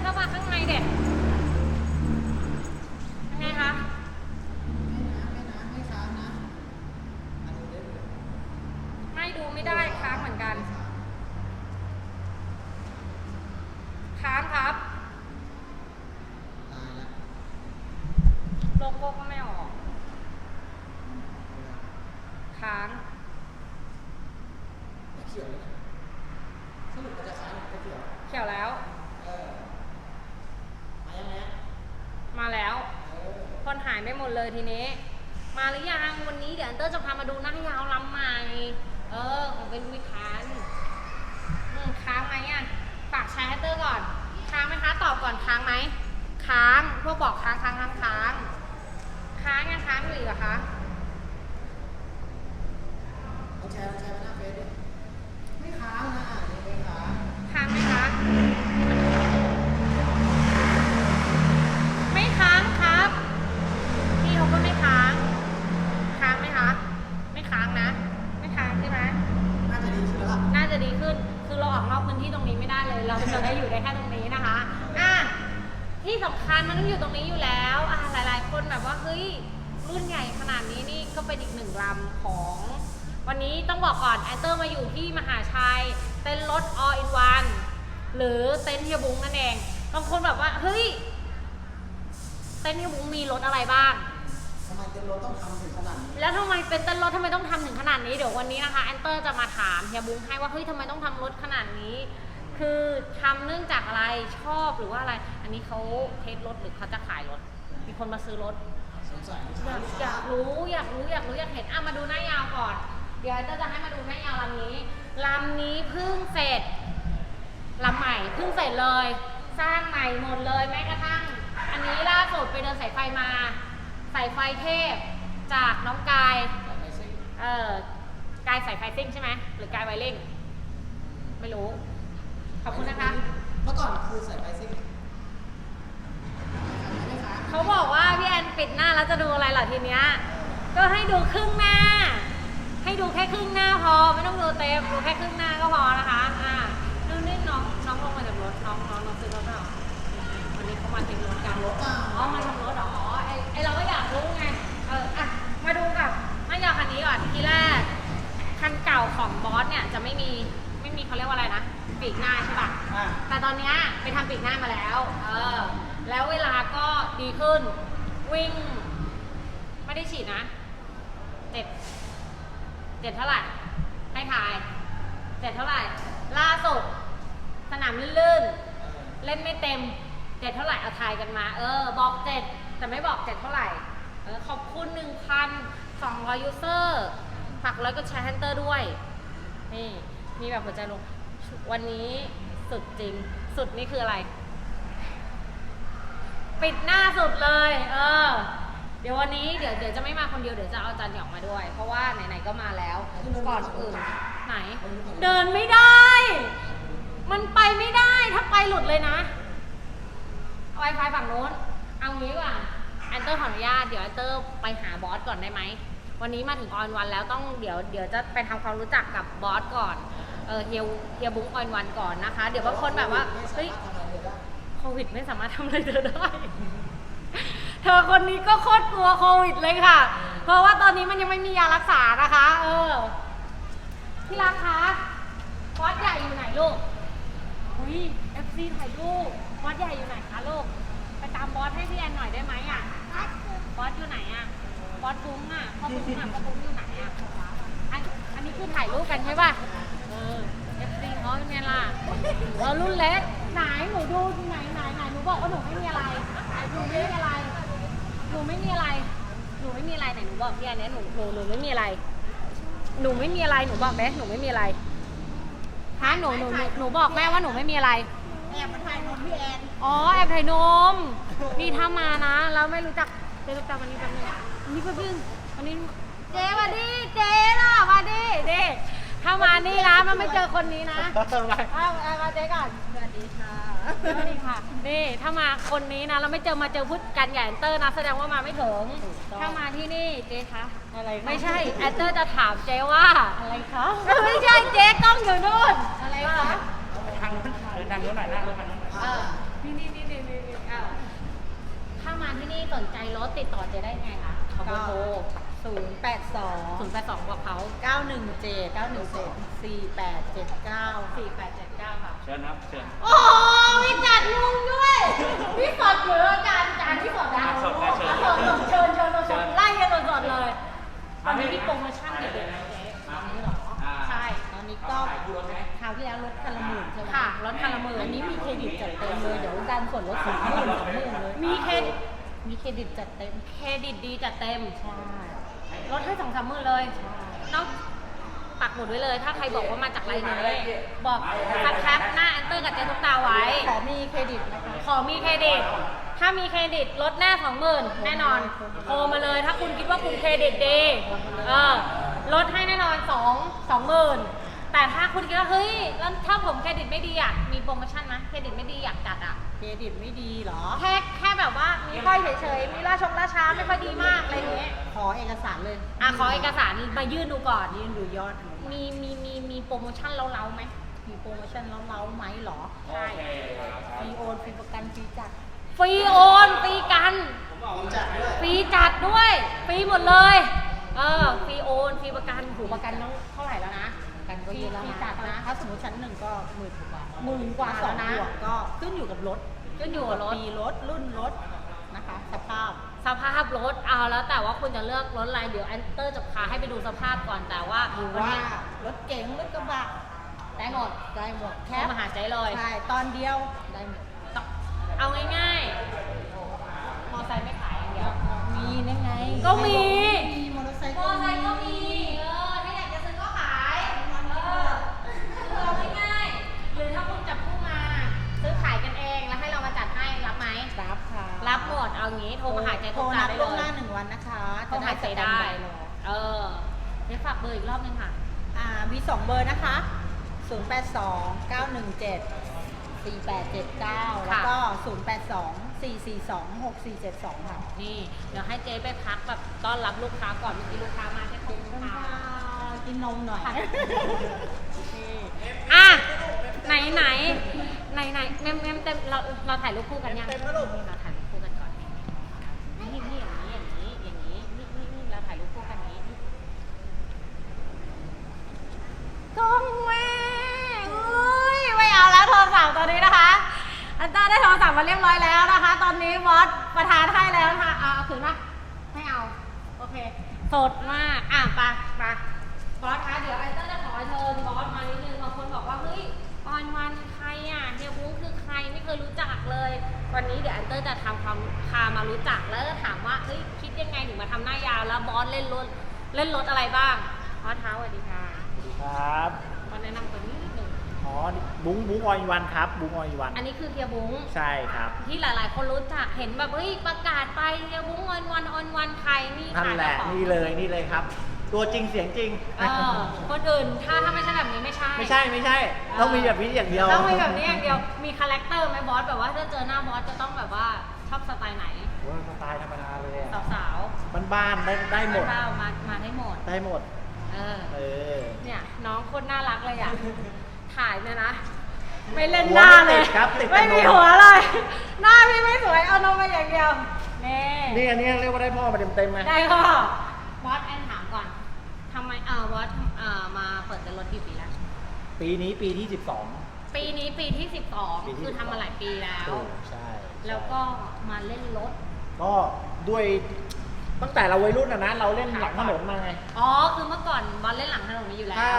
เข้ามาข้างในเด็ดยังไงคะ ไม่นะไม่นะไม่ค้างนะอันนี้ได้เลย ไม่ดูไม่ได้ค้างเหมือนกัน ค้างครับ ตายแล้ว โลโก้ก็ไม่ออก ค้าง ไม่เขียวเลยนะสรุปมันจะค้างหรือไม่เขียว เขียวแล้ว เออมายังไง มาแล้ว เออ คนหายไปหมด เลยทีนี้ มาหรือยังวันนี้เดี๋ยวอันเตอร์จะพามาดูหน้ายาวลำใหม่ เออ ของเป็นวิคานอืมค้างไหมอะฝากแชร์ให้เตอร์ก่อน ค้างไหมคะ ตอบก่อนค้างไหม ค้าง พวกบอกค้างค้างค้างค้าง ค้างยังค้างอยู่อีกเหรอคะ เอาแชร์เอาแชร์ไปหน้าเฟซดิไม่ค้างนะอ่านยังไม่ค้าง ค้างไหมคะ ไม่ค้างครับ พี่เขาก็ไม่ค้าง ค้างไหมคะ ไม่ค้างนะ ไม่ค้างใช่ไหม น่าจะดีขึ้นแล้วล่ะ น่าจะดีขึ้น คือเราออกนอกพื้นที่ตรงนี้ไม่ได้เลย เราจะได้อยู่ได้แค่ตรงนี้นะคะ อะ ที่สำคัญมันต้องอยู่ตรงนี้อยู่แล้ว อะ หลาย ๆ คนแบบว่า เฮ้ย รุ่นใหญ่ขนาดนี้นี่ก็เป็นอีกหนึ่งลำของ วันนี้ต้องบอกก่อนแอนเตอร์มาอยู่ที่มหาชัย เต้นรถ all in one หรือเต้นเฮียบุ้งนั่นเองบางคนแบบว่า เฮ้ย เต้นเฮียบุ้งมีรถอะไรบ้าง ทำไมเต็มรถต้องทำถึงขนาดนี้แล้วทำไมเป็นเต้นรถทำไมต้องทำถึงขนาดนี้เดี๋ยววันนี้นะคะแอนเตอร์จะมาถามเฮียบุ้งให้ว่าเฮ้ยทำไมต้องทำรถขนาดนี้ คือทำเนื่องจากอะไรชอบหรือว่าอะไร อันนี้เขาเทสรถหรือเขาจะขายรถ มีคนมาซื้อรถสงสัยลูก อยากอยากรู้อยากรู้อยากรู้อยากเห็นอะมาดูหน้ายาวก่อน เดี๋ยวเร์จะให้มาดูหน้ายาวลำนี้ลำนี้เพิ่งเสร็จลำใหม่เพิ่งเสร็จเลย สร้างใหม่หมดเลยแม้กระทั่ง อันนี้ล่าสุดไปเดินสายไฟมาสายไฟเทพจากน้องกายเออกายสายไฟซิ่งใช่ไหมหรือกายไวริ่งไม่รู้ขอบคุณนะคะ เมื่อก่อนคือใส่ไปซิ่ง เขาบอกว่าพี่แอนปิดหน้าแล้วจะดูอะไรเหรอทีเนี้ย ก็ให้ดูครึ่งหน้า ให้ดูแค่ครึ่งหน้าพอไม่ต้องดูเต็มดูแค่ครึ่งหน้าก็พอนะคะอ่าดูนี่น้องน้องลงมาจากรถน้องน้องน้องซื้อรถเปล่าวันนี้เขามาทิ้งรถกันรถอะอ๋อมาทำรถเหรออ๋อไอไอเราก็อยากรู้ไงเอออะมาดูกับมายาคันนี้ก่อนทีแรกคันเก่าของบอสเนี่ยจะไม่มีไม่มีเขาเรียกว่าอะไรนะปีกหน้าใช่ปะอะแต่ตอนเนี้ยไปทำปีกหน้ามาแล้ว เออ แล้วเวลาก็ดีขึ้น วิ่ง ไม่ได้ฉีดนะเจ็ดเจ็ดเท่าไหร่ ให้ทายเจ็ดเท่าไหร่ ล่าสุด สนามลื่นๆเล่นไม่เต็มเจ็ดเท่าไหร่เอาทายกันมา เออ บอกเจ็ดแต่ไม่บอกเจ็ดเท่าไหร่เออขอบคุณหนึ่งพันสองร้อยยูเซอร์ฝากแล้วก็แชร์ฮันเตอร์ด้วย นี่ มีแบบหัวใจลง วันนี้สุดจริง สุดนี่คืออะไร ปิดหน้าสุดเลย เออ เดี๋ยววันนี้เดี๋ยวเดี๋ยวจะไม่มาคนเดียวเดี๋ยวจะเอาจันหยองมาด้วย เพราะว่าไหนๆก็มาแล้ว ก่อนอื่นไหน เดินไม่ได้ มันไปไม่ได้ถ้าไปหลุดเลยนะเอาไวไฟฝั่งโน้น เอางี้ดีกว่าแอนเตอร์ขออนุญาตเดี๋ยวแอนเตอร์ไปหาบอสก่อนได้ไหมวันนี้มาถึงออนวันแล้วต้องเดี๋ยวเดี๋ยวจะไปทำความรู้จักกับบอสก่อน เออเฮียเฮียบุ้งออนวันก่อนนะคะ เดี๋ยวบางคนแบบว่าเฮ้ย โควิดไม่สามารถทำอะไรเธอได้ เธอคนนี้ก็โคตรกลัวโควิดเลยค่ะ เพราะว่าตอนนี้มันยังไม่มียารักษานะคะ เออที่รักคะวัดใหญ่อยู่ไหนลูก อุ้ยเอฟซีถ่ายรูปวัดใหญ่อยู่ไหนคะลูก ไปตามบอสให้พี่แอนหน่อยได้ไหมอะ บอสอยู่ไหนอะ บอสบุ้งอะพ่อบุ้งอะพ่อบุ้งอยู่ไหนอะอันอันนี้คือถ่ายรูปกันใช่ป่ะ เออเอฟซีเขาเป็นไงล่ะเรารุ่นเล็กไหนหนูดูไหนไห นไหนหนูบอกว่าหนูไม่มีอะไร หนูไม่มีอะไร หนูไม่มีอะไร หนูไม่มีอะไรไหนหนูบอกพี่แอนเนี่ยหนูหนูหนูไม่มีอะไร หนูไม่มีอะไร หนูบอกแม่หนูไม่มีอะไรฮะหนูหนูหนูหนูบอกแม่ว่าหนูไม่มีอะไร แอบมาถ่ายนมพี่แอน อ๋อแอบถ่ายนม นี่ถ้ามานะ แล้วไม่รู้จักเจ๊รู้จักวันนี้แป๊บนึงวันนี้แป๊บนึงวันนี้ เจ๊มาดิเจ๊ล่ะมาดิเด้ ถ้ามานี่นะมันไม่เจอคนนี้นะเอาเอามาเจ๊ก่อนสวัสดีค่ะ สวัสดีค่ะ นี่ถ้ามาคนนี้นะเราไม่เจอมาเจอพุทธกันใหญ่แอนเตอร์นะ แสดงว่ามาไม่ถึงถ้ามาที่นี่เจ๊คะอะไรคะไม่ใช่แอนเตอร์จะถามเจ๊ว่า อะไรคะ ไม่ใช่เจ๊กล้องอยู่นู่นอะไรคะทางนู้นเดินทางนู้นหน่อยหน้ารถทางนู้นหน่อยเออนี่นี่นี่ที่นี่สนใจรถติดต่อเจได้ไงคะ ขอเบอร์โทร ศูนย์แปดสองศูนย์แปดสองบอกเขาเก้าหนึ่งเจ็ดเก้าหนึ่งเจ็ดสี่แปดเจ็ดเก้าสี่แปดเจ็ดเก้าค่ะ เชิญครับ เชิญโอ้มีจัดงงด้วย พี่สดเหรืออาจารย์อาจารย์ที่สดนะสดนะเชิญสดสดเชิญเชิญสดเชิญไล่กันสดๆเลยตอนนี้มีโปรโมชั่นเด็ดๆนะเจ๊อ่าอันนี้เหรออ่าใช่ ตอนนี้ก็ถ่ายคู่รถใช่ไหมคราวที่แล้วลดคันละหมื่นใช่ไหมค่ะลดคันละหมื่นอันนี้มีเครดิตจัดเต็มเลยเดี๋ยวดันส่วนลดสองหมื่นสองหมื่นเลยมีเครดิตมีเครดิตจัดเต็ม เครดิตดีจัดเต็ม ใช่ ลดให้สองสามหมื่นเลยนอกปักหมุดไว้เลย ถ้าใครบอกว่ามาจากไรเนยบอกทักแคปหน้าแอนเตอร์กับเจทุกตาไว้ ขอมีเครดิตนะคะขอมีเครดิต ถ้ามีเครดิตลดแน่สองหมื่นแน่นอนโทรมาเลยถ้าคุณคิดว่าคุณเครดิตดีเออลดให้แน่นอนสองสองหมื่นแต่ถ้า คุณคิดว่าเฮ้ยแล้วถ้าผมเครดิตไม่ดีอะมีโปรโมชั่นไหมเครดิตไม่ดีอยากจัดอะเครดิตไม่ดีเหรอ แค่แค่แบบว่ามีค่อยเฉยๆมีล่าชงล่าช้าไม่ค่อยดีมากอะไรอย่างเงี้ยขอเอกสารเลยอะขอเอกสารมายื่นดูก่อน ยื่นดูยอดหนูมีมีมีมีโปรโมชั่นเล้าๆไหมมีโปรโมชั่นเล้าๆไหมเหรอ ใช่โอเคครับฟรีโอนฟรีประกันฟรีจัดฟรีโอนฟรีกันผมจัดด้วยฟรีจัดด้วยฟรีหมดเลย เออฟรีโอนฟรีประกันหูประกันต้องเท่าไหร่แล้วนะ กันก็เยอะแล้วฟรีนะจัดนะ ถ้าสมมติชั้นหนึ่งก็หมื่นกว่าหมื่นกว่าสแล้องวนะบวกก็ขึ้นอยู่กับรถขึ้นอยู่กับรถ ปีรถรุ่นรถนะคะสภาพสภาพรถเอาแล้วแต่ว่าคุณจะเลือกรถอะไรเดี๋ยวแอนเตอร์จะพาให้ไปดูสภาพก่อนแต่ว่าหรือวันว่านี้รถเก๋งรถกระบะได้หมดได้หมดแค่แค่มาหาใจเลยใช่ตอนเดียวได้หมดเอาง่ายๆมอไซค์ไม่ขายอย่างเดียวมีนั่นไงก็มี มีมอเตอร์ไซค์มอไซค์ก็มี งี้โทรมาหาใจโททุรกนัตาดได้ล่วงหเลน้าย หนึ่งวันนะคะโทรหาใจสแตได้นบายรอเออเดี๋ยวฝากเบอร์อีกรอบนึงค่ะ อ่ามีสองเบอร์นะคะ 0 8 2 9 1 7 4 8 7 9 แล้วก็ 0 8 2 4 4 2 6 4 7 2 ค่ะ นี่ เดี๋ยวให้เจ๊ไปพักแบบต้อนรับลูกค้าก่อนเมื่อกี้ลูกค้ามาแค่คกินนค่ะข้าวกินนมหน่อยค่ะโอเคอะ ไหนไหนไหนไหนแม่แม่เต็มเราเราถ่ายรูปคู่กันยังเราถ่ายรูปคู่กันก่อนนี่นี่อย่างนี้อย่างนี้อย่างนี้นี่นี่นี่เราถ่ายรูปคู่กันอย่างนี้กล้องแม่เอ้ยไม่เอาแล้วโทรศัพท์ตอนนี้นะคะอั นต้าได้โทรศัพท์มาเรียบร้อยแล้วนะคะ ตอนนี้บอสประธานให้แล้วนะคะเอาเอาคืนปะไม่เอา โอเค สดมาก อะไปไปบอสคะเดี๋ยวไอเตอร์จะขอเชิญบอสมานิดนึงบางคนบอกว่าเฮ้ยออนวันใครอะเฮียวุ้งคือใครไม่เคยรู้จักเลย วันนี้เดี๋ยวไอเตอร์จะทำความพามารู้จักแล้วจะถามว่าเฮ้ยคิดยังไงถึงมาทำหน้ายาวแล้วบอสเล่นรถเล่นรถอะไรบ้างบอสเท้าสวัสดีค่ะครับบอสแนะนำตัวนี้นิดนึง อ๋อบุ้งบุ้งออยวันครับ บุ้งออยวัน อันนี้คือเฮียบุ้งใช่ครับ ที่หลาย ๆ คนรู้จักเห็นแบบเฮ้ยประกาศไปเฮียบุ้งออนวันออนวันใครนี่นั่นค่ะแหละเจ้าของนี่เลยนี่เลยครับ ตัวจริงเสียงจริงเออคนอื่นถ้าถ้าไม่ใช่แบบนี้ไม่ใช่ ไม่ใช่ไม่ใช่ต้องมีแบบนี้อย่างเดียวต้องมีแบบนี้อย่างเดียวมีคาแรคเตอร์ไหมบอสแบบว่าถ้าเจอหน้าบอสจะต้องแบบว่าชอบสไตล์ไหนโอ้ยสไตล์ธรรมดาเลยอะสาวบ้านๆได้ได้ๆหมดเปล่าๆมามาได้หมดได้หมด เออเออเนี่ยน้องโคตรน่ารักเลยอะ ถ่ายเนี่ยนะ ไม่เล่นหัวหน้าไม่เลติยดครับติดแต่ไม่มีนมหัวเลย หน้าพี่ไม่สวย เอานมมาอย่างเดียว นี่นี่อันนี้เรียกว่าได้พ่อมาเต็มๆไหมได้ก็บอสแอนถามก่อนทำไมเออบอสเอ่อมาเปิดเป็นรถกี่ปีแล้ว ปีนี้ปีที่ 12 ปีนี้ปีที่ ปีที่12 คือทำมาหลายปีแล้ว ถูกใช่แล้วก็มาเล่นรถ ก็ด้วยตั้งแต่เราวัยรุ่นอะนะ เราเล่นหลังถนนมาไง อ๋อ คือเมื่อก่อนบอลเล่นหลังถนนนี้อยู่แล้ว ถ้า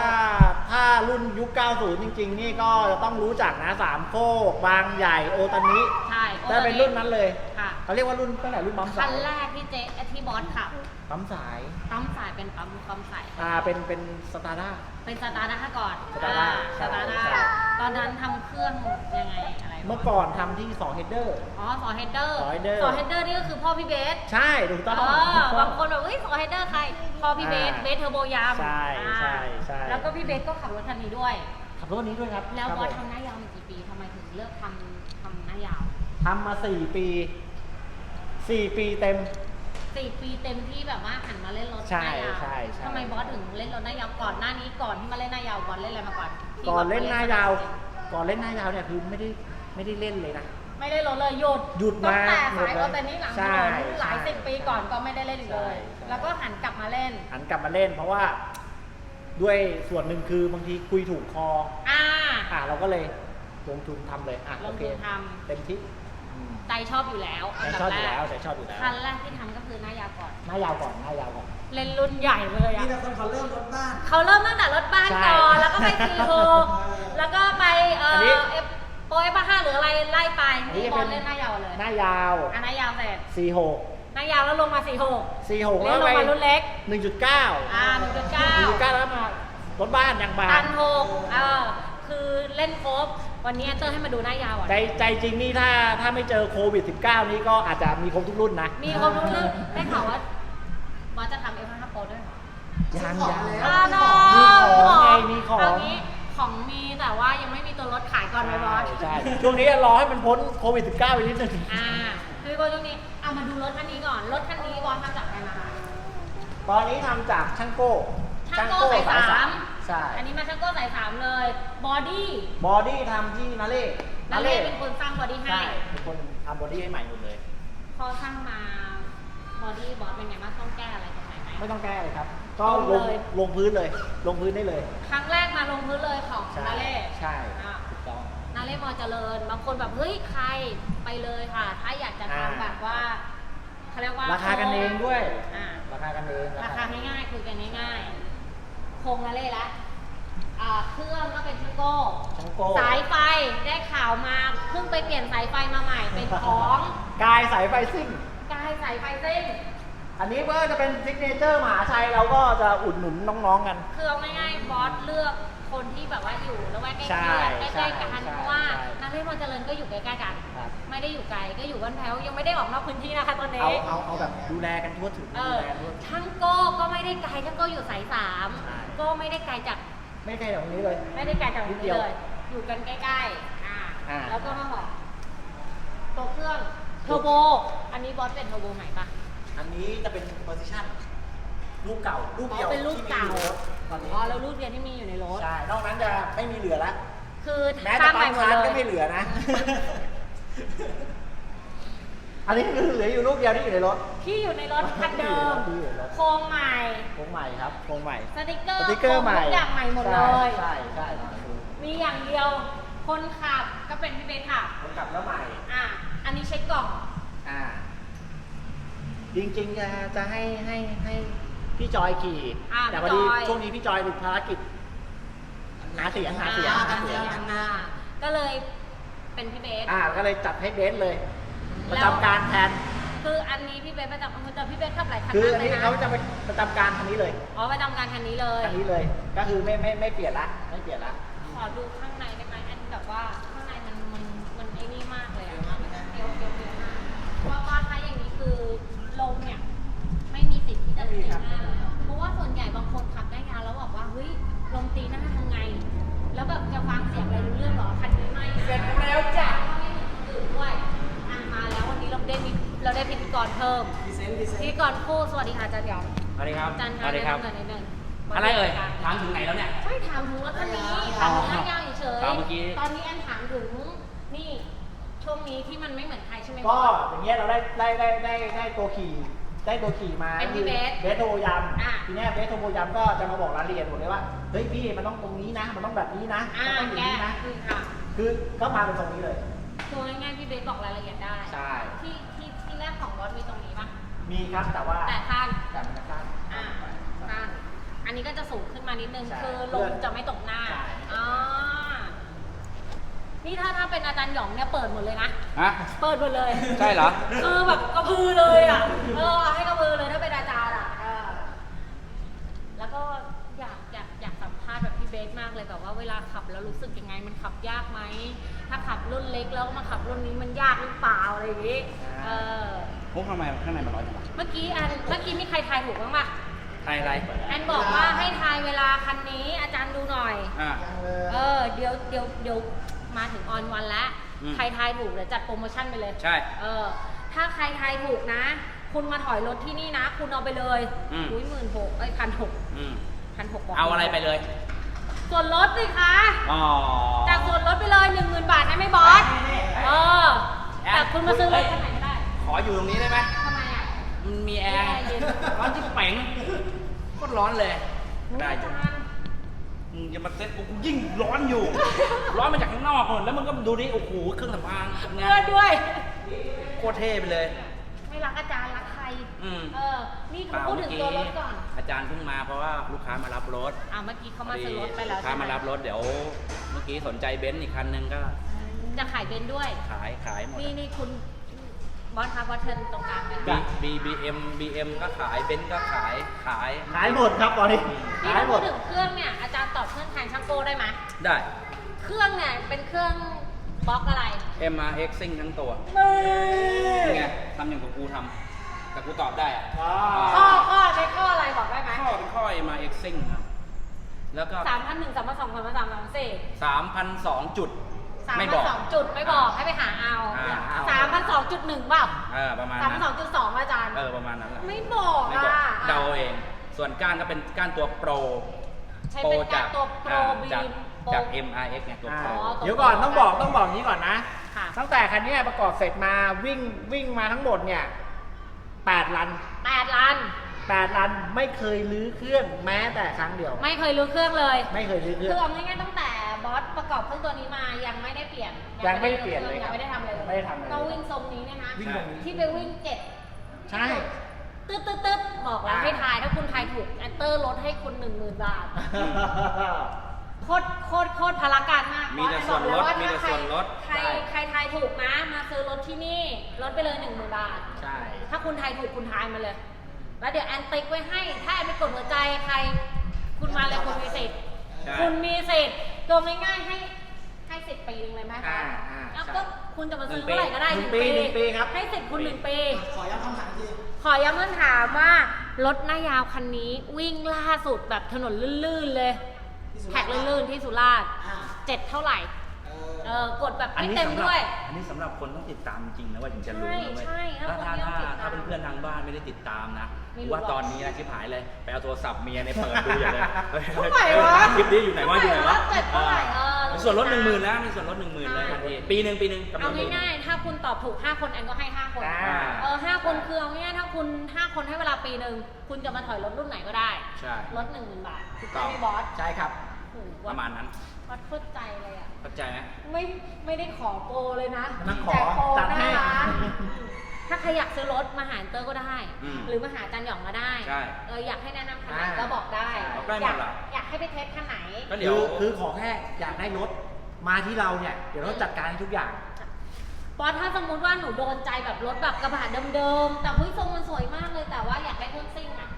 ถ้า รุ่นยุค 90 จริง ๆ นี่ก็จะต้องรู้จักนะสามโคกบางใหญ่โอตานิใช่โอ้ได้เป็นรุ่นนั้นเลยค่ะเขาเรียกว่ารุ่นตั้งแต่รุ่นปั๊มคัสานยแรกที่เจที่บอสขับปั๊มสายปั๊มสายเป็นปั๊มปั๊มสายอ่าเป็นเป็นสตาร์ด้า เป็นสตาร์ทก่อนสตาร์ด้าอ่สตาร์ด้าใช่ตอนนั้นทำเครื่องยังไงอะไร เมื่อก่อนทำที่2 header อ๋อสอเฮดเดอร์สอ header สอเฮดเดอร์นี่ก็คือพ่อพี่เบสใช่ถูกต้องเอถูอกต้บางคนแบบเฮ้ยสอเฮดเดอร์ใครพ่อพี่เบสอ่าเบสเทอร์โบยามใช่อ่าใช่ใช่ แล้วก็พี่เบสก็ขับรถคันนี้ด้วย ขับรถคันนี้ด้วยครับแล้วครับบอสผมทำหน้ายาวมากี่ปีทำไมถึงเลิกทำทำหน้ายาวทำมา4ปี4ปีเต็ม สี่ปีเต็มที่แบบว่าหันมาเล่นรถใช่หน้ายาวใช่ใช่ ทำไมบอสถึงเล่นรถหน้ายาวก่อนหน้านี้ก่อนที่มาเล่นหน้ายาวบอสเล่นอะไรมาก่อนที่ก่อนเล่นหน้ายาวบอสก่อนเล่นหน้ายาวเนี่ยคือไม่ได้ ไม่ได้เล่นเลยนะไไม่ได้ลดเลยหยุดหยุดมาตั้งแต่หมดสายเลยโอเตนนี่หลังถใช่นนหลายใช่สิบปีก่อนก็ไม่ได้เล่นอีกเลยใช่ แล้วก็หันกลับมาเล่น หันกลับมาเล่น เพราะว่า ด้วยส่วนหนึ่งคือบางทีคุยถูกคอ อ่า อะเราก็เลยลงทุนทำเลยอะลโองเคทุนทำ เต็มที่อืมใจชอบอยู่แล้วใจนดัชอบอยู่แรแล้กวใจชอบอยู่แล้วคันแรกที่ทำก็คือหน้ายาวก่อน หน้ายาวก่อนหน้ายาวก่อน เล่นรุ่นใหญ่เลยมีอะแต่คนเขาเริ่มรถบ้าน เขาเริ่มตั้งแต่รถบ้านใช่ก่อนแล้วก็ไปซีโฮ ห้าหรืออะไรไล่ไปอันนี้นี่จะบอเป็ลนเล่นหน้ายาวเลยหน้ายาวอันหน้ายาวเสร็จ46 หน้ายาวแล้วลงมาสี่หก46 เล่แล้นวลไป งมารุ่นเล็ก 1.9 อ่าหนึ่งจุดเก้า 1.9 แล้วมารถบ้านยางบาตัน นหกเออคือเล่นครบ วันนี้เตอร์ให้มาดูหน้ายาวอะ ใจใจจริงนี่ถ้าถ้าไม่เจอโควิด 19 นี้ก็อาจจะมีครบทุกรุ่นนะมีคนรู้เรื่องได้ข่าวว่าบอสจะทำเอฟห้าโปรด้วยเหรอยังยังอ่าโนมีของไงมีของ เอางี้ ของมีแต่ว่ายังไม่มีตัวรถขายก่อนไหมบอสใช่ช่วงนี้รอให้มันพ้นโควิด 19 ไปนิดนึงอ่าคือคนตรงนี้เอามาดูรถคันนี้ก่อน รถคันนี้บอสทำจากอะไรมาคะตอนนี้ทำจากช่างโก้ช่างโก้สายสามใช่อันนี้มาช่างโก้สายสามเลยบอดี้บอดี้ทำที่นาเล่นาเล่เป็นคนสร้างบอดี้ให้ใช่เป็นคนทำบอดี้ให้ใหม่หมดเลยพอสร้างมาบอดี้บอสเป็นไงบ้างต้องแก้อะไรตรงไหนไหมไม่ต้องแก้เลยครับ ก็ลลงงเลย ลงพื้นเลย ลงพื้นได้เลย ครั้งแรกมาลงพื้นเลยของใช่นาเล่ ใช่อะ ถูกต้อง นาเล่มอเจริญ บางคนแบบเฮ้ยใครไปเลยค่ะ ถ้าอยากจะอ่า ทำแบบว่าเขาเรียกว่าราคากันเองด้วย อ่า ราคากันเองราคาง่ายๆคุยกันง่ายๆโครงนาเล่ละอ่าเครื่องก็เป็นช่างโก้ช่างโก้สายไฟได้ข่าวมาเพิ่งไปเปลี่ยนสายไฟมาใหม่เป็นของ กายสายไฟซิ่ง กายสายไฟซิ่ง อันนี้ก็จะเป็นซิกเนเจอร์มหาชัยเราก็จะอุดหนุนน้องๆกัน คือเอาง่ายๆบอสเลือกคนที่แบบว่าอยู่แล้วแวกใกล้ใช่ๆใกล้ๆกันใช่เพราะว่าใช่นาเล่มอเจริญก็อยู่ใกล้ๆกัน ครับ ไม่ได้อยู่ไกลก็อยู่บ้านแพ้วยังไม่ได้ออกนอกพื้นที่นะคะตอนนี้ เอาเอาเอาแบบดูแลกันทั่วถึงเอดูอแลกันทั่วถึง ช่างโก้ก็ไม่ได้ไกลช่างโก้อยู่สายสามใช่ก็ไม่ได้ไกลจากไม่ใช่แบบนี้เลย ไม่ได้ไกลจากนินี้ดเดียวเลย อยู่กันใกล้ๆอ่าอ่า แล้วก็มาบอกตัวเครื่องเทอร์โบ อันนี้บอสเป็นเทอร์โบใหม่ปะ อันนี้จะเป็น position ลูกเก่าลูกอ๋เดียวอเป็นลูกเก่าที่มีอยู่ตอนนี้อ๋อแล้วลูกเรียนที่มีอยู่ในรถใช่นอกนั้นจะไม่มีเหลือแล้วคือแม้สแต่ร้างใหปั๊ม่มหมดคาร์เลก็ไม่ยเหลือนะ อันนี้คือเหลืออยู่ลูกเดียวที่อยู่ในรถ ที่อยู่ในรถคันเดิมที่อยู่ในรถโครงใหม่โครงใหม่ครับโครงใหม่ สติกเกอร์สติกเกอร์ใหม่ทุกอย่างใหม่หมดเลยใช่ใช่ใช่มีอย่างเดียวคนขับก็เป็นพี่เบสขับคนกลับแล้วใหม่ อะ อันนี้เช็คกล่องอ่า จริงๆจะจะให้ให้ให้พี่จอยขี่ อ่าแต่พพี่อดีจอย ช่วงนี้พี่จอยติดภารกิจหาเสียงหาเสียงอ่หาเสียงอ่าก็เลยเป็นพี่เบส อ่าก็เลยจัดให้เบสเลยประแล้วจำการแทน คืออันนี้พี่เบสประจำแต่พี่เบสขับหลายคันคือมากอันเลยนี้นะเขาจะไปประจำการคันนี้เลยอ๋อประจำการคันนี้เลย คันนี้เลย ก็คือไม่ไม่ไม่เปลี่ยนละไม่เปลี่ยนละ ขอดูข้างในได้ไหมอันแบบว่าข้างในมันมันมันไอ้นี่มากเลยอะเดียวเดียวเดียวมากว่าว่าถ้าอย่างนี้คือลมเนี่ย ไม่มี สิทธิ์ที่จะตีหน้าเลยเพราะว่าส่วนใหญ่บางคนขับได้งานแล้วบอกว่าเฮ้ยลมตีหน้าทำไง แล้วแบบจะฟังเสียงอะไรรู้เรื่องเหรอคันนี้ไม่เสร็จแล้วจ้ะ ไม่เหมือนคนอื่นด้วยอะมาแล้ววันนี้เราได้มีเราได้พิธีกรเพิ่มดีเซนต์ดีเซนพิธีต์กรคู่สวัสดีค่ะอาจารย์หยองสวัสดีครับอาจารย์สคะวัสดีครับแนะนำหน่อยนิดนึงอะไรเอ่ย ถามถึงไหนแล้วเนี่ย ใช่ถามถึงรถคันนี้ถามถึงหน้ายาวเฉยตามเมื่อกี้ ตอนนี้แอนถามถึงนี่ช่วงนี้ที่มันไม่เหมือนใครใช่ไหมก็อย่างเงี้ยเราได้ได้ได้ได้ได้ตัวขี่ ได้ตัวขี่มาเป็นพี่เบสเบสโทรยอะำทีเนี้ยเบสโทรยำก็จะมาบอกรายละเอียดหมดเลยว่าเฮ้ยพี่มันต้องตรงนี้นะ มันต้องแบบนี้นะอ่ามันต้องอย่างแกนี้นะคือค่ะคือก็มาเป็นตรงนี้เลยตัวง่ายๆพี่เบสบอกรายละเอียดได้ ใช่ที่ที่ที่แรกของรถมีตรงนี้ปะมีครับแต่ว่าแต่ข้างแต่มันจะสั้น อ่าข้างอันนี้ก็จะสูงขึ้นมานิดนึง ใช่คือลมจะไม่ตกหน้า ใช่อ่า นี่ถ้าถ้าเป็นอาจารย์หยองเนี่ยเปิดหมดเลยนะ ฮะ เปิดหมดเลย ใช่เหรอคือแบบกระพือเลยอะ เออให้กระพือเลยถ้าเป็นอาจารย์อะเออแล้วก็อยากอยากอยากสัมภาษณ์แบบพี่เบสมากเลยแบบว่าเวลาขับแล้วรู้สึกยังไงมันขับยากไหม ถ้าขับรุ่นเล็กแล้วมาขับรุ่นนี้มันยากหรือเปล่าอะไรอย่างงี้ เออพวกทำไมข้างในมันร้อนจังวะเมื่อกี้อันเมื่อกี้มีใครทายถูกบ้างปะไทยอะไร แอนบอกว่าให้ทายเวลาคันนี้อาจารย์ดูหน่อย อ่ายังเลยเออเดี๋ยวเดี๋ยวเดี๋ยว มาถึงออนวันแล้ว อืม ใครทายถูกเดี๋ยวจัดโปรโมชั่นไปเลย ใช่ เออ ถ้าใครทายถูกนะ คุณมาถอยรถที่นี่นะ คุณเอาไปเลยอืม อุ้ยหมื่นหกเอ้ยพันหกอืมพันหกบอกเอาอะไรไปเลย ส่วนลดสิคะ อ๋อ จากส่วนลดไปเลยหนึ่งหมื่นบาทได้ไหมบอสเออคุณมาซื้อรถคันไหนก็ได้ขออยู่ตรงนี้ได้ไหมทำไมอะ มันมีแอร์ มีแอร์เย็น ร้อนที่เป๋งโคตรร้อนเลย ได้อาอยู่จารย์ มึงจะมาเซ็ตกูยิ่งร้อนอยู่ ร้อนมาจากข้างนอกเลยแล้วมึงก็ดูดิโอ้โหเครื่องสำอางทำงาเพื่อนนด้วย โคตรเท่ไปเลย ไม่รักอาจารย์รักใคร อืม เออ นี่เขาพูดถึงตัวรถก่อน อาจารย์เพิ่งมาเพราะว่าลูกค้ามารับรถอ่าเมื่อกี้เขามาซื้อรถไปแล้วลูกค้าใช่ไหมารับรถเดี๋ยว เมื่อกี้สนใจเบนซ์อีกคันนึงก็จะขายเบนซ์ด้วย ขายขายหมด นี่นี่คุณ บอสครับบอสเทิร์นตรงกลางเลยบีบีบีเอ็มบีเอ็มก็ขายเบนซ์ก็ขายขายขายหมดครับตอนนี้นี่ขายถ้าหมพูดด ถึงเครื่องเนี่ยอาจารย์ตอบเครื่องแทนช่างโก้ได้ไหมได้ เครื่องเนี่ยเป็นเครื่องบล็อกอะไร MRX ซิ่งทั้งตัวนี่ไงทำอย่างกับกูทำแต่กูตอบได้อะอ่า ข้อข้อใช้ข้ออะไรบอกได้ไหมข้อเป็นข้อ MRX ซิ่งครับแล้วก็สามพันหนึ่งสามพันสองสามพันสามสามพันสี่3,002จุด สามไม่พับนอก สองจุดไม่บอกให้ไปหาเอาอ่าสามพันสองจุดหนึ่งเปล่าเออประมาณสามพันั้นนสองจุดสองอาจารย์ เออประมาณนั้นแหละไม่บอกไม่บอกอะเดาเอง ส่วนก้านก็เป็นก้านตัวโปรใช้เป็นการตัวโปรอ่าบีจากมโปร จาก MRX ไงตัวอ่าโปร อ๋อเดี๋ยวก่อนต้องบอกต้องบอกอย่างนี้ก่อนนะ ค่ะตั้งแต่คันเนี้ยประกอบเสร็จมาวิ่งวิ่งมาทั้งหมดเนี่ยแปดลันแปดล้านแปดลันไม่เคยลื้อเครื่องแม้แต่ครั้งเดียว ไม่เคยรู้เครื่องเลย ไม่เคยลื้อเคคืรื่อองเอาง่ายๆตั้งแต่ บอสประกอบเครื่องตัวนี้มายังไม่ได้เปลี่ยนยังไม่ได้เปลี่ยนเลยยังไม่ได้ทำอะไรเลยไม่ได้ทำอะไรเลย ก็วิ่งทรงนี้เนยนะ วิ่งตรงนี้ ที่ไปวิ่งเจ็ดใช่ ตึ๊ดตึ๊ดตึ๊ดบอกแล้วอ่า ให้ทายถ้าคุณทายถูกแอนเตอร์ลดให้คุณหนึ่งหมื่นบาท โคตรโคตรโคตรพลาการมากมีแต่บอสส่วนลดบอกมีเลยแต่ส่วนลดใครใครใครทายถูกนะ มาซื้อรถที่นี่ลดไปเลยหนึ่งหมื่นบาท ใช่ ถ้าคุณทายถูกคุณทายมาเลย แล้วเดี๋ยวแอนติ๊กไว้ให้ ถ้าแอนไปกดหัวใจใคร คุณมาเลยคุณมีสิทธิ์ ใช่ คุณมีสิทธิ์ ตัวง่ายๆให้ให้สิทธิ์ปีนึงเลยไหมอ่าอ่าแล้วใช่ก็คุณจะมาซื้อเมื่อไหร่ก็ได้หนึ่งปีหนึ่งปีครับ ให้สิทธิ์คุณหนึ่งปี ขอย้ำคำถามอีกทีขอย้ำคำถามว่ารถหน้ายาวคันนี้ วิ่งล่าสุดแบบถนนลื่นๆเลยที่สุราษฎร์แท็กลื่นๆที่สุราษฎร์อ่าเจ็ดเท่าไหร่ เอเอออกดแบบอันไม่นี้เต็มสำหรับด้วย อันนี้สำหรับคนต้องติดตามจริงๆนะว่าถึงจะรู้นะเว้ยใช่ใช่ถ้าถ้าถ้าคนที่ถ้าต้องติดตามถ้าเป็นเพื่อนทางบ้านไม่ได้ติดตามนะไม่รู้ว่าหรอก ตอนนี้นะชิบหายเลยไปเอาโทรศัพท์เมียในเปิดดูอย่างเลยเฮ้ยเท่าไหร่วะ คลิปนี้อยู่ไหนวะอยู่ไหนวะเจ็ดเท่าไหร่เออมีส่วนลดหนึ่งหมื่นแล้วมีส่วนลดหนึ่งหมื่นเลยทันทีปีหนึ่งปีหนึ่งกำหนเอาดปีหนึ่ง ง่ายๆ ถ้าคุณตอบถูก 5 คนแอนก็ให้ 5 คน อ่า เออ5คนคือเอาง่ายๆ ถ้าคุณ 5 คนให้เวลาปีหนึ่ง คุณจะมาถอยรถรุ่นไหนก็ได้ ใช่รถ1 0,000 บาทถูกต้องไม่บอส ใช่ครับ โอ้โหประมาณนั้นวัดเข้าใจเลยอะ เข้าใจไหม ไม่ไม่ได้ขอโปรเลยนะมาขอแจกโปรจัดหให้น้าร้านถ้าใครอยากซื้อรถมาหาเตอร์ก็ได้ อืมหรือมาหาจันหยองก็ได้ใช่เอออยากให้แนะนำคันไหนอ่า ก็บอกได้บอกได้หมดอยากเหรออยากให้ไปเทสคันไหน ก็เดี๋คืยวอคือขอแค่อยากได้รถมาที่เราเนี่ย เดี๋ยวเราจัดการให้ทุกอย่างบอสถ้าสมมุติว่าหนูโดนใจแบบรถแบบกระบะเดิมๆ แต่เฮ้ยทรงมันสวยมากเลยแต่ว่าอยากได้เครื่องซิ่งอะ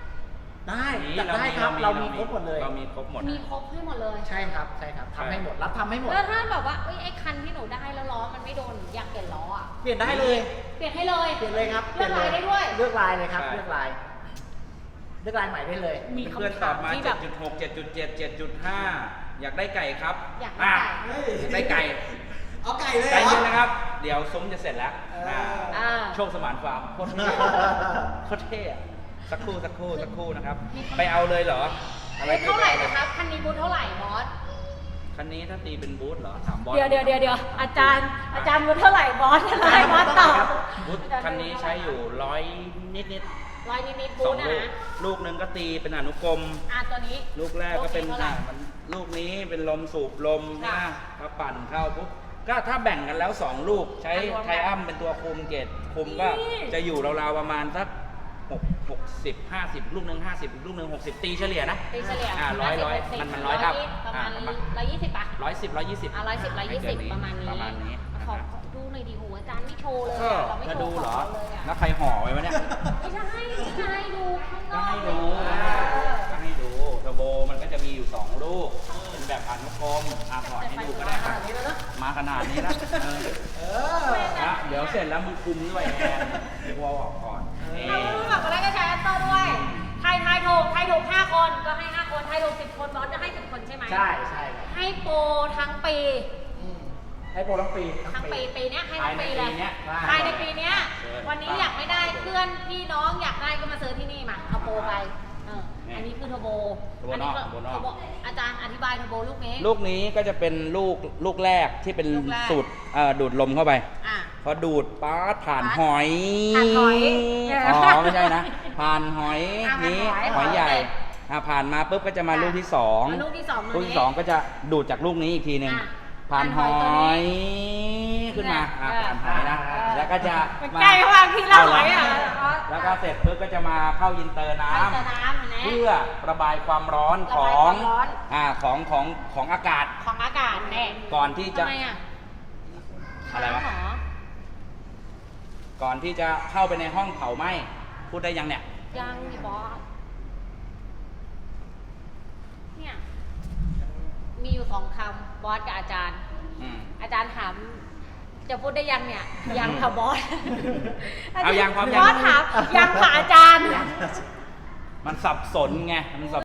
ได้จัดได้ครับเรามีครบหมดเลยเรามีครบหมด มีครบให้หมดเลยใช่ครับใช่ครับทำให้หมดรับทำให้หมดแล้วถ้าแบบว่าเอ้ยไอ้คันที่หนูได้แล้วล้อมันไม่โดนหนูอยากเปลี่ยนล้ออะเปลี่ยนได้เลยเปลี่ยนให้เลยเปลี่ยนเลยครับเลือกลายได้ด้วยเลือกลายเลยครับ ใช่ เลือกลายเลือกลายใหม่ได้เลย มีเพื่อนๆคำตถาอมบมา ที่แบบ7.6 7.7 7.5 อยากได้ไก่ครับอยากได้ไก่เฮ้ยอยากได้ไก่เอาไก่เลยใจเหรอ เย็นนะครับ เดี๋ยวซุ้มจะเสร็จแล้วเอออ่าอ่า โชคสมานฟาร์มโคตรเท่โคตรเท่อะ สักครู่สักครู่สักครู่นะครับมีคำไปเอาเลยเหรอ อะไรเท่าไหร่นะครับคันนี้บูธเท่าไหร่บอสคันนี้ถ้าตีเป็นบูธเหรอถามบอสเดี๋ยวเดี๋ยวเดี๋ยวเดี๋ยวอาจารย์อาจารย์บูธเท่าไหร่บอสให้บอสตอบบูธคันนี้ใช้อยู่ร้อยนิดนิดร้อยนิดๆๆบูสอธงนะลูกนะลูกหนึงก็ตีเป็นอนุกรม อะตัวนี้ ลูกแรกก็เป็นโอเคเท่าไหร่อะมันลูกนี้เป็นลมสูบลมค่ะนะก็ปั่นเข้าปุ๊บก็ถ้าแบ่งกันแล้ว 2 ลูกใช้อะรวมกันไทอัมเป็นตัวคุมเกตคุมก็นี่ จะอยู่ราวๆประมาณสักหกหก สิบห้าสิบลูกหนึ่งห้าสิบลูกหนึ่งหกสิบตีเฉลี่ยนะตีเฉลี่ยอ่าร้อยร้อย50มันมันร้อยเท่าประมาณอ่าประมาณร้อยยี่สิบป่ะร้อยสิบร้อยยี่สิบอะร้อยสิบร้อยยี่สิบประมาณนี้ประมาณนี้ขอขอดูหน่อยดิโหอาจารย์ไม่โชว์เลยก็อะเราไม่จะโชดูว์เหรอของเราเลยอะแล้วใครห่อไว้วะเนี่ยไม่ใช่ไม่ใช่ดูข้างนก็อกให้ดูเลยก็ให้ดูเทอร์โบมันก็จะมีอยู่2ลูกเป็นแบบอนุกรมอะถอดให้ดูก็ได้ครับมาขนาดนี้แล้วเออเออนะเดี๋ยวเสร็จแล้วมึงคุมด้วยแอนเดี๋ยววอลออกก่อนนี่เรารู้แบบอะไรก็ใช้แอปเปิ ใช่ครับให้โปรทั้งปีอืมให้โปรทั้งปีทั้งปีปีเนี้ยให้ทั้งปีเลยภายในปีเนี้ยภายในปีเนี้ยเชิญวันนี้อยากไม่ได้เพื่อนพี่น้องอยากได้ก็มาซื้อที่นี่มาเอาโปรไปเอออันนี้คือเทอร์โบเทอร์โบอันี้นอกเทอร์โบนอกเทอร์โบอาจารย์อธิบายเทอร์โบลูกนี้ ลูกนี้ก็จะเป็นลูกลูกแรกที่เป็นลูกแรกสูตรเอ่อดูดลมเข้าไปอะพอดูดป๊าดผ่านหอยผ่านหอย อ๋อไม่ใช่นะ ผ่านหอยอะนี้ผ่านหอยหอยใหญ่ห อยเล็กอะผ่านมาปุ๊บก็จะมาค่ะลูกที่สองมาลูกที่สองลูกที่สองก็จะดูดจากลูกนี้อีกทีหนึ่งอะผ่านหผ่านหออยยขึ้นมาอะเออผ่านหอยนะเออแล้วก็จะมันใกล้มากที่เราหอยอะแล้วก็เสร็จปุ๊บก็จะมาเข้าอินเตอร์น้น้ำจะน้ำเห็นไหมำเพื่อระบายความร้อนระขบายองความร้อนอ่าของของของอากาศของอากาศแน่ก่อนที่จะทำไมอะอะไรวะค้างเหรอก่อนที่จะเข้าไปในห้องเผาไหม้พูดได้ยังเนี่ยยังมีบอส เนี่ย มีอยู่สองคำบอสกับอาจารย์ อืม อาจารย์ถาม จะพูดได้ยังเนี่ย ยังค่ะบอสเอายังพร้อมยัง บอสถามยังค่ะอาจารย์ มันสับสนไงมันสับ